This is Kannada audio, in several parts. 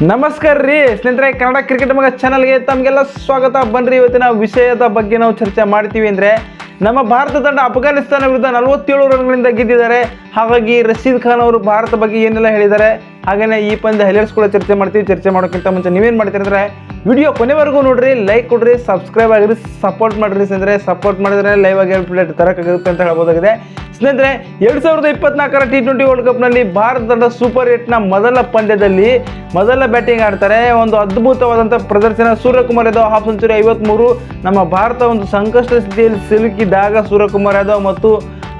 ನಮಸ್ಕಾರ ರೀ, ಸ್ನೇಹಿತರೆ, ಕನ್ನಡ ಕ್ರಿಕೆಟ್ ಮಗ ಚಾನಲ್ಗೆ ತಮಗೆಲ್ಲ ಸ್ವಾಗತ. ಬನ್ರಿ, ಇವತ್ತಿನ ವಿಷಯದ ಬಗ್ಗೆ ನಾವು ಚರ್ಚೆ ಮಾಡ್ತೀವಿ ಅಂದರೆ, ನಮ್ಮ ಭಾರತ ತಂಡ ಅಫ್ಘಾನಿಸ್ತಾನ ವಿರುದ್ಧ ನಲವತ್ತೇಳು ರನ್ಗಳಿಂದ ಗೆದ್ದಿದ್ದಾರೆ. ಹಾಗಾಗಿ ರಶೀದ್ ಖಾನ್ ಅವರು ಭಾರತ ಬಗ್ಗೆ ಏನೆಲ್ಲ ಹೇಳಿದ್ದಾರೆ ಹಾಗೆಯೇ ಈ ಪಂದ್ಯ ಹೈಲೈಟ್ಸ್ ಕೂಡ ಚರ್ಚೆ ಮಾಡ್ತೀವಿ. ಚರ್ಚೆ ಮಾಡೋಕ್ಕಿಂತ ಮುಂಚೆ ನೀವೇನು ಮಾಡ್ತೀರಿ ಅಂದರೆ ವಿಡಿಯೋ ಕೊನೆವರೆಗೂ ನೋಡಿರಿ ಲೈಕ್ ಕೊಡ್ರಿ ಸಬ್ಸ್ಕ್ರೈಬ್ ಆಗಿರಿ ಸಪೋರ್ಟ್ ಮಾಡಿರಿ ಸ್ನೇಹಿತರೆ. ಸಪೋರ್ಟ್ ಮಾಡಿದ್ರೆ ಲೈವ್ ಆಗಿ ಅಪ್ಡೇಟ್ ತರೋಕ್ಕಾಗುತ್ತೆ ಅಂತ ಹೇಳ್ಬೋದಾಗಿದೆ. ಸ್ನೇಹಿತರೆ, ಎರಡು ಸಾವಿರದ ಇಪ್ಪತ್ನಾಲ್ಕರ ಟಿ ಟ್ವೆಂಟಿ ವರ್ಲ್ಡ್ ಕಪ್ನಲ್ಲಿ ಭಾರತ ತಂಡ ಸೂಪರ್ ಏಟ್ನ ಮೊದಲ ಪಂದ್ಯದಲ್ಲಿ ಮೊದಲ ಬ್ಯಾಟಿಂಗ್ ಆಡ್ತಾರೆ. ಒಂದು ಅದ್ಭುತವಾದಂಥ ಪ್ರದರ್ಶನ ಸೂರ್ಯಕುಮಾರ್ ಯಾದವ್ ಹಾಫ್ ಸೆಂಚುರಿ ಐವತ್ಮೂರು. ನಮ್ಮ ಭಾರತ ಒಂದು ಸಂಕಷ್ಟ ಸ್ಥಿತಿಯಲ್ಲಿ ಸಿಲುಕಿದಾಗ ಸೂರ್ಯಕುಮಾರ್ ಯಾದವ್ ಮತ್ತು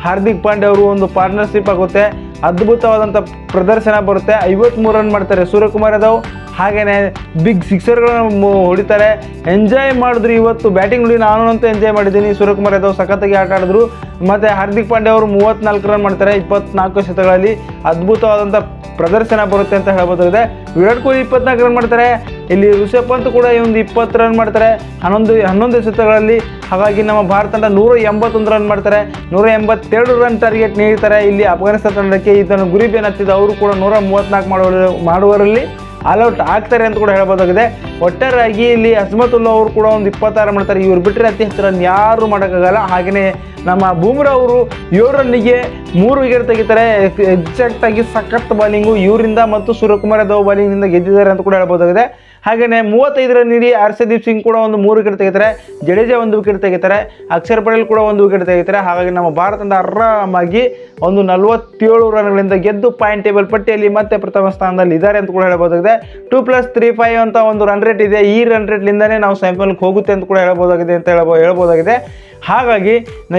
ಹಾರ್ದಿಕ್ ಪಾಂಡೆ ಅವರು ಒಂದು ಪಾರ್ಟ್ನರ್ಶಿಪ್ ಆಗುತ್ತೆ. ಅದ್ಭುತವಾದಂಥ ಪ್ರದರ್ಶನ ಬರುತ್ತೆ. ಐವತ್ಮೂರು ರನ್ ಮಾಡ್ತಾರೆ ಸೂರ್ಯಕುಮಾರ್ ಯಾದವ್. ಹಾಗೆಯೇ ಬಿಗ್ ಸಿಕ್ಸರ್ಗಳನ್ನು ಹೊಡಿತಾರೆ. ಎಂಜಾಯ್ ಮಾಡಿದ್ರು ಇವತ್ತು ಬ್ಯಾಟಿಂಗ್ ನೋಡಿ ನಾನು ಅಂತ ಎಂಜಾಯ್ ಮಾಡಿದ್ದೀನಿ. ಸೂರ್ಯಕುಮಾರ್ ಯಾದವ್ ಸಖತ್ತಾಗಿ ಆಟ ಆಡಿದ್ರು. ಮತ್ತು ಹಾರ್ದಿಕ್ ಪಾಂಡೆ ಅವರು ಮೂವತ್ತ್ನಾಲ್ಕು ರನ್ ಮಾಡ್ತಾರೆ ಇಪ್ಪತ್ನಾಲ್ಕು ಶತಗಳಲ್ಲಿ ಅದ್ಭುತವಾದಂಥ ಪ್ರದರ್ಶನ ಬರುತ್ತೆ ಅಂತ ಹೇಳ್ಬೋದಾಗಿದೆ. ವಿರಾಟ್ ಕೊಹ್ಲಿ ಇಪ್ಪತ್ನಾಲ್ಕು ರನ್ ಮಾಡ್ತಾರೆ. ಇಲ್ಲಿ ಋಷಭ್ ಪಂತ್ ಕೂಡ ಇವೊಂದು ಇಪ್ಪತ್ತು ರನ್ ಮಾಡ್ತಾರೆ. ಹನ್ನೊಂದು ಹನ್ನೊಂದು ಶತಗಳಲ್ಲಿ ಹಾಗಾಗಿ ನಮ್ಮ ಭಾರತ ತಂಡ ನೂರ ಎಂಬತ್ತೊಂದು ರನ್ ಮಾಡ್ತಾರೆ. ನೂರ ಎಂಬತ್ತೆರಡು ರನ್ ಟಾರ್ಗೆಟ್ ನೀಡ್ತಾರೆ. ಇಲ್ಲಿ ಅಫ್ಘಾನಿಸ್ತಾನ ತಂಡಕ್ಕೆ ಇದನ್ನು ಗುರಿ ಅವರು ಕೂಡ ನೂರ ಮೂವತ್ತ್ನಾಲ್ಕು ಮಾಡುವ ಮಾಡುವರಲ್ಲಿ ಆಲ್ಔಟ್ ಆಗ್ತಾರೆ ಅಂತ ಕೂಡ ಹೇಳ್ಬೋದಾಗಿದೆ. ಒಟ್ಟಾರೆಯಾಗಿ ಇಲ್ಲಿ ಅಸ್ಮತುಲ್ಲಾ ಅವರು ಕೂಡ ಒಂದು ಇಪ್ಪತ್ತಾರು ಮಾಡ್ತಾರೆ. ಇವ್ರು ಬಿಟ್ಟರೆ ಅತಿ ಹೆಚ್ಚು ರನ್ ಯಾರು ಮಾಡೋಕ್ಕಾಗಲ್ಲ. ಹಾಗೆಯೇ ನಮ್ಮ ಬೂಮ್ರಾ ಅವರು ಏಳು ರನ್ನಿಗೆ ಮೂರು ವಿಕೆಟ್ ತೆಗಿತಾರೆ. ಎಕ್ಸಾಕ್ಟ್ ಆಗಿ ಸಖತ್ ಬಾಲಿಂಗು ಇವರಿಂದ ಮತ್ತು ಸೂರ್ಯಕುಮಾರ್ ಯಾದವ್ ಬಾಲಿಂಗ್ನಿಂದ ಗೆದ್ದಿದ್ದಾರೆ ಅಂತ ಕೂಡ ಹೇಳ್ಬೋದಾಗಿದೆ. ಹಾಗೆಯೇ ಮೂವತ್ತೈದರ ನೀಡಿ ಹರ್ಷದೀಪ್ ಸಿಂಗ್ ಕೂಡ ಒಂದು ಮೂರು ವಿಕೆಟ್ ತೆಗಿತಾರೆ. ಜಡೇಜಾ ಒಂದು ವಿಕೆಟ್ ತೆಗಿತಾರೆ. ಅಕ್ಷರ್ ಪಟೇಲ್ ಕೂಡ ಒಂದು ವಿಕೆಟ್ ತೆಗಿತಾರೆ. ಹಾಗಾಗಿ ನಮ್ಮ ಭಾರತ ತಂಡ ಆರಾಮಾಗಿ ಒಂದು ನಲವತ್ತೇಳು ರನ್ಗಳಿಂದ ಗೆದ್ದು ಪಾಯಿಂಟ್ ಟೇಬಲ್ ಪಟ್ಟಿಯಲ್ಲಿ ಮತ್ತೆ ಪ್ರಥಮ ಸ್ಥಾನದಲ್ಲಿ ಇದ್ದಾರೆ ಅಂತ ಕೂಡ ಹೇಳ್ಬೋದಾಗಿದೆ ಟೂ ಪ್ಲಸ್ ತ್ರೀ ಫೈವ್ ಅಂತ ಒಂದು ರನ್ ರೇಟ್ ಇದೆ. ಈ ರನ್ ರೇಟ್ಲಿಂದಲೇ ನಾವು ಸೆಮಿಫೈನಲ್ಗೆ ಹೋಗುತ್ತೆ ಅಂತ ಕೂಡ ಹೇಳ್ಬೋದಾಗಿದೆ ಅಂತ ಹೇಳ್ಬೋ ಹೇಳ್ಬೋದಾಗಿದೆ ಹಾಗಾಗಿ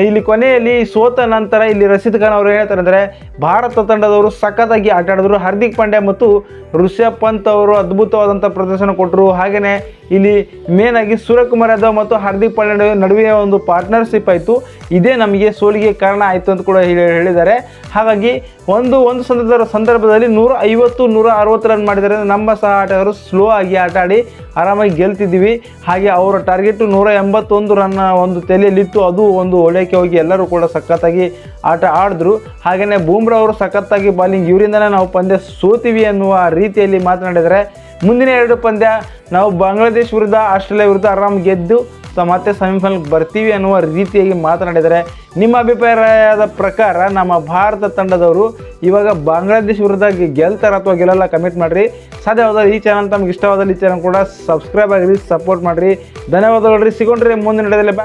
ಇಲ್ಲಿ ಕೊನೆಯಲ್ಲಿ ಸೋತ ನಂತರ ಇಲ್ಲಿ ರಶೀದ್ ಖಾನ್ ಅವರು ಹೇಳ್ತಾರೆ ಅಂದರೆ, ಭಾರತ ತಂಡದವರು ಸಖತ್ತಾಗಿ ಆಟ ಆಡಿದ್ರು. ಹಾರ್ದಿಕ್ ಪಾಂಡ್ಯ ಮತ್ತು ಋಷಭ್ ಪಂತ್ ಅವರು ಅದ್ಭುತವಾದಂಥ ಪ್ರದರ್ಶನ ಕೊಟ್ಟರು. ಹಾಗೆಯೇ ಇಲ್ಲಿ ಮೇನ್ ಆಗಿ ಸೂರ್ಯಕುಮಾರ್ ಯಾದವ್ ಮತ್ತು ಹಾರ್ದಿಕ್ ಪಾಂಡ್ಯ ನಡುವೆ- ಒಂದು ಪಾರ್ಟ್ನರ್ಶಿಪ್ ಆಯಿತು. ಇದೇ ನಮಗೆ ಸೋಲಿಗೆ ಕಾರಣ ಆಯಿತು ಅಂತ ಕೂಡ ಹೇಳಿ- ಹೇಳಿದ್ದಾರೆ. ಹಾಗಾಗಿ ಒಂದು ಒಂದು ಸಂದರ್ಭ ಸಂದರ್ಭದಲ್ಲಿ ನೂರ ಐವತ್ತು ನೂರ ಅರವತ್ತು ರನ್ ಮಾಡಿದರೆ ನಮ್ಮ ಸಹ ಆಟಗಾರರು ಸ್ಲೋ ಆಗಿ ಆಟ ಆಡಿ ಆರಾಮಾಗಿ ಗೆಲ್ತಿದ್ದೀವಿ. ಹಾಗೆ ಅವರ ಟಾರ್ಗೆಟು ನೂರ ಎಂಬತ್ತೊಂದು ರನ್ನ ಒಂದು ತಲೆಯಲ್ಲಿತ್ತು. ಅದು ಒಂದು ಒಳ್ಳೆಯಕ್ಕೆ ಹೋಗಿ ಎಲ್ಲರೂ ಕೂಡ ಸಖತ್ತಾಗಿ ಆಟ ಆಡಿದ್ರು. ಹಾಗೆಯೇ ಬೂಮ್ರಾ ಅವರು ಸಖತ್ತಾಗಿ ಬಾಲಿಂಗ್ ಇವರಿಂದನೇ ನಾವು ಪಂದ್ಯ ಸೋತೀವಿ ಅನ್ನುವ ರೀತಿಯಲ್ಲಿ ಮಾತನಾಡಿದರೆ ಮುಂದಿನ ಎರಡು ಪಂದ್ಯ, ನಾವು ಬಾಂಗ್ಲಾದೇಶ್ ವಿರುದ್ಧ, ಆಸ್ಟ್ರೇಲಿಯಾ ವಿರುದ್ಧ ಆರಾಮ್ ಗೆದ್ದು, ಸೊ ಮತ್ತೆ ಸೆಮಿಫೈನಲ್ ಬರ್ತೀವಿ ಅನ್ನುವ ರೀತಿಯಾಗಿ ಮಾತನಾಡಿದರೆ ನಿಮ್ಮ ಅಭಿಪ್ರಾಯದ ಪ್ರಕಾರ ನಮ್ಮ ಭಾರತ ತಂಡದವರು ಇವಾಗ ಬಾಂಗ್ಲಾದೇಶ್ ವಿರುದ್ಧ ಗೆಲ್ತಾರ ಅಥವಾ ಗೆಲ್ಲಲ್ಲ ಕಮೆಂಟ್ ಮಾಡಿರಿ. ಸಾಧ್ಯವಾದ ಈ ಚಾನಲ್ ತಮ್ಗೆ ಇಷ್ಟವಾದಲ್ಲಿ ಈ ಚಾನಲ್ ಕೂಡ ಸಬ್ಸ್ಕ್ರೈಬ್ ಆಗಿರಿ ಸಪೋರ್ಟ್ ಮಾಡಿರಿ. ಧನ್ಯವಾದಗಳು ಸಿಗೊಂಡ್ರಿ ಮುಂದಿನ ನಡೆದಲ್ಲಿ